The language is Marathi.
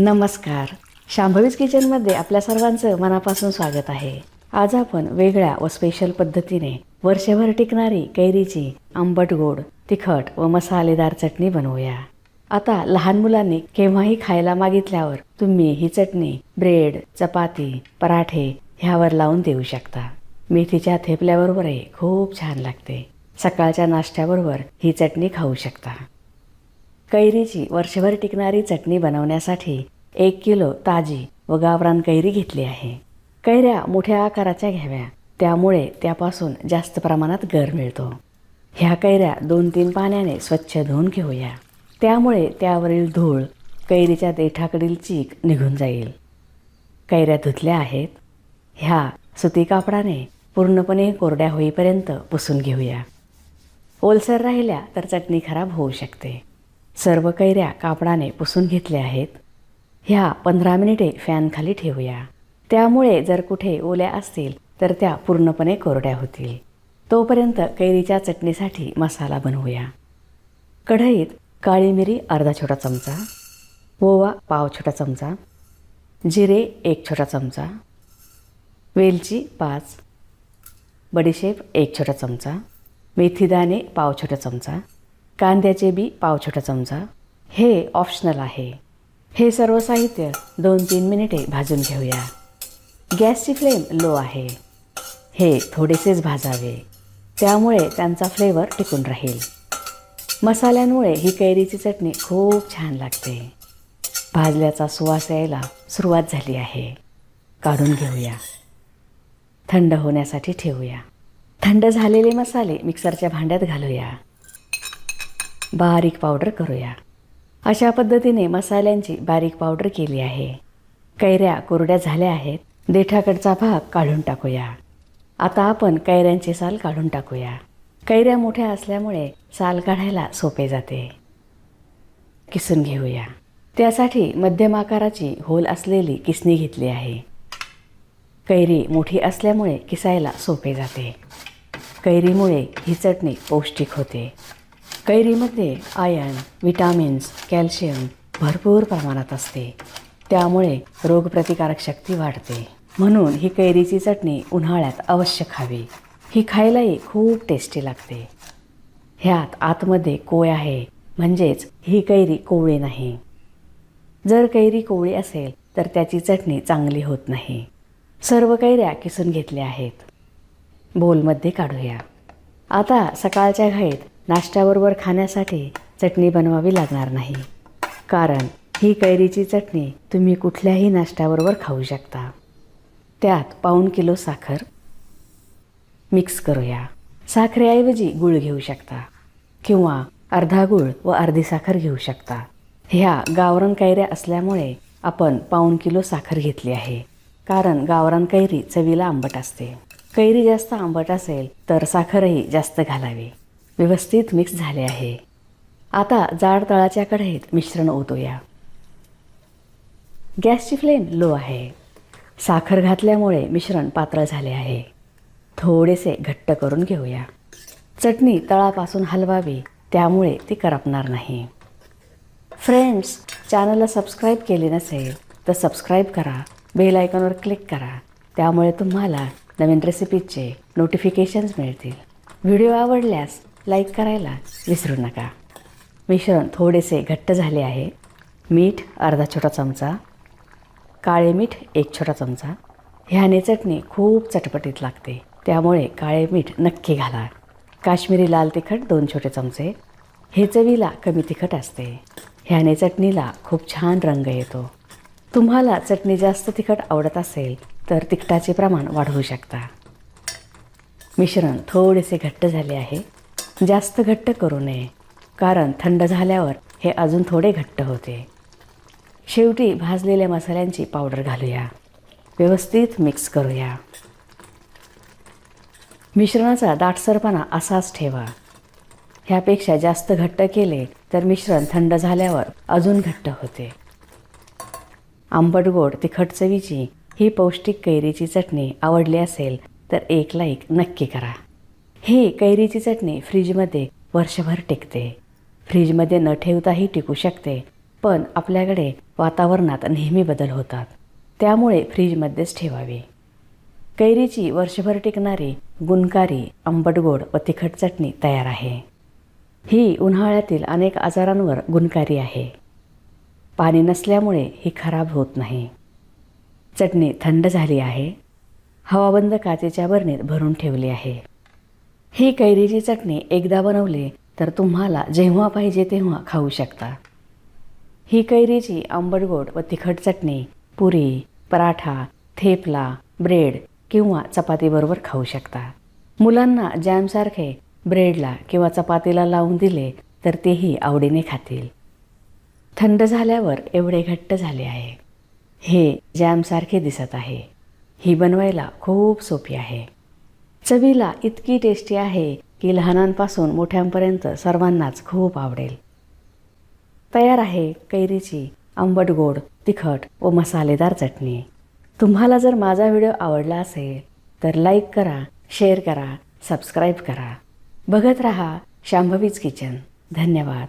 नमस्कार. शांभवीज किचनमध्ये आपल्या सर्वांचं मनापासून स्वागत आहे. आज आपण वेगळ्या व स्पेशल पद्धतीने वर्षभर टिकणारी कैरीची आंबट गोड तिखट व मसालेदार चटणी बनवूया. आता लहान मुलांनी केव्हाही खायला मागितल्यावर तुम्ही ही चटणी ब्रेड चपाती पराठे ह्यावर लावून देऊ शकता. मेथीच्या थेपल्याबरोबरही खूप छान लागते. सकाळच्या नाश्त्याबरोबर ही चटणी खाऊ शकता. कैरीची वर्षभर टिकणारी चटणी बनवण्यासाठी एक किलो ताजी व गावरान कैरी घेतली आहे. कैऱ्या मोठ्या आकाराच्या घ्याव्या. त्यामुळे त्यापासून जास्त प्रमाणात गर मिळतो. ह्या कैऱ्या दोन तीन पाण्याने स्वच्छ धुवून घेऊया. त्यामुळे त्यावरील धूळ कैरीच्या देठाकडील चीक निघून जाईल. कैऱ्या धुतल्या आहेत. ह्या सुती कापडाने पूर्णपणे कोरड्या होईपर्यंत पुसून घेऊया. ओलसर राहिल्या तर चटणी खराब होऊ शकते. सर्व कैऱ्या कापडाने पुसून घेतल्या आहेत. ह्या पंधरा मिनिटे फॅनखाली ठेवूया. त्यामुळे जर कुठे ओल्या असतील तर त्या पूर्णपणे कोरड्या होतील. तोपर्यंत कैरीच्या चटणीसाठी मसाला बनवूया. कढईत काळी मिरी अर्धा छोटा चमचा ओवा पाव छोटा चमचा जिरे एक छोटा चमचा वेलची पाच बडीशेप एक छोटा चमचा मेथीदाणे पाव छोटा चमचा कांद्याचे बी पाव छोटा चमचा. हे ऑप्शनल आहे. हे सर्व साहित्य दोन तीन मिनिटे भाजून घेऊया. गॅसची फ्लेम लो आहे. हे थोडेसेच भाजावे. त्यामुळे त्यांचा फ्लेवर टिकून राहील. मसाल्यांमुळे ही कैरीची चटणी खूप छान लागते. भाजल्याचा सुवास यायला सुरुवात झाली आहे. काढून घेऊया. थंड होण्यासाठी ठेवूया. थंड झालेले मसाले मिक्सरच्या भांड्यात घालूया. बारीक पावडर करूया. अशा पद्धतीने मसाल्यांची बारीक पावडर केली आहे. कैऱ्या कोरड्या झाल्या आहेत. देठाकडचा भाग काढून टाकूया. आता आपण कैऱ्यांची साल काढून टाकूया. कैऱ्या मोठ्या असल्यामुळे साल काढायला सोपे जाते. किसून घेऊया. त्यासाठी मध्यम आकाराची होल असलेली किसणी घेतली आहे. कैरी मोठी असल्यामुळे किसायला सोपे जाते. कैरीमुळे ही चटणी पौष्टिक होते. कैरीमध्ये आयर्न विटामिन्स कॅल्शियम भरपूर प्रमाणात असते. त्यामुळे रोगप्रतिकारक शक्ती वाढते. म्हणून ही कैरीची चटणी उन्हाळ्यात अवश्य खावी. ही खायलाही खूप टेस्टी लागते. ह्यात आतमध्ये कोय आहे म्हणजेच ही कैरी कोवळी नाही. जर कैरी कोवळी असेल तर त्याची चटणी चांगली होत नाही. सर्व कैऱ्या किसून घेतल्या आहेत. बोलमध्ये काढूया. आता सकाळच्या घाईत नाश्त्याबरोबर खाण्यासाठी चटणी बनवावी लागणार नाही. कारण ही कैरीची चटणी तुम्ही कुठल्याही नाश्त्याबरोबर खाऊ शकता. त्यात पाऊण किलो साखर मिक्स करूया. साखरेऐवजी गुळ घेऊ शकता किंवा अर्धा गुळ व अर्धी साखर घेऊ शकता. ह्या गावरान कैऱ्या असल्यामुळे आपण पाऊण किलो साखर घेतली आहे. कारण गावरान कैरी चवीला आंबट असते. कैरी जास्त आंबट असेल तर साखरही जास्त घालावी. व्यवस्थित मिक्स झाले आहे. आता जाड तळाच्या कढईत मिश्रण ओतूया. गॅसची फ्लेम लो आहे. साखर घातल्यामुळे मिश्रण पातळ झाले आहे. थोडेसे घट्ट करून घेऊया. चटणी तळापासून हलवावी त्यामुळे ती करपणार नाही. फ्रेंड्स चॅनलला सबस्क्राईब केले नसेल तर सबस्क्राईब करा. बेल आयकॉनवर क्लिक करा. त्यामुळे तुम्हाला नवीन रेसिपीजचे नोटिफिकेशन्स मिळतील. व्हिडिओ आवडल्यास लाईक करायला विसरू नका. मिश्रण थोडेसे घट्ट झाले आहे. मीठ अर्धा छोटा चमचा. काळे मीठ एक छोटा चमचा. ह्याने चटणी खूप चटपटीत लागते. त्यामुळे काळे मीठ नक्की घाला. काश्मीरी लाल तिखट दोन छोटे चमचे. हे चवीला कमी तिखट असते. ह्याने चटणीला खूप छान रंग येतो. तुम्हाला चटणी जास्त तिखट आवडत असेल तर तिखटाचे प्रमाण वाढवू शकता. मिश्रण थोडेसे घट्ट झाले आहे. जास्त घट्ट करू नये कारण थंड झाल्यावर हे अजून थोडे घट्ट होते. शेवटी भाजलेल्या मसाल्यांची पावडर घालूया. व्यवस्थित मिक्स करूया. मिश्रणाचा दाटसरपणा असाच ठेवा. ह्यापेक्षा जास्त घट्ट केले तर मिश्रण थंड झाल्यावर अजून घट्ट होते. आंबट गोड तिखट चवीची ही पौष्टिक कैरीची चटणी आवडली असेल तर एक लाईक नक्की करा. ही कैरीची चटणी फ्रीजमध्ये वर्षभर टिकते. फ्रीजमध्ये न ठेवताही टिकू शकते पण आपल्याकडे वातावरणात नेहमी बदल होतात. त्यामुळे फ्रीजमध्येच ठेवावी. कैरीची वर्षभर टिकणारी गुणकारी आंबटगोड व तिखट चटणी तयार आहे. ही उन्हाळ्यातील अनेक आजारांवर गुणकारी आहे. पाणी नसल्यामुळे ही खराब होत नाही. चटणी थंड झाली आहे. हवाबंद काचेच्या बरणीत भरून ठेवली आहे. ही कैरीची चटणी एकदा बनवली तर तुम्हाला जेव्हा पाहिजे तेव्हा खाऊ शकता. ही कैरीची आंबटगोड व तिखट चटणी पुरी पराठा थेपला ब्रेड किंवा चपातीबरोबर खाऊ शकता. मुलांना जॅमसारखे ब्रेडला किंवा चपातीला लावून दिले तर तेही आवडीने खातील. थंड झाल्यावर एवढे घट्ट झाले आहे. हे जॅमसारखे दिसत आहे. ही बनवायला खूप सोपी आहे. चवीला इतकी टेस्टी आहे की लहानांपासून मोठ्यांपर्यंत सर्वांनाच खूप आवडेल. तयार आहे कैरीची आंबट गोड तिखट व मसालेदार चटणी. तुम्हाला जर माझा व्हिडिओ आवडला असेल तर लाईक करा शेअर करा सबस्क्राईब करा. बघत रहा शांभवीज किचन. धन्यवाद.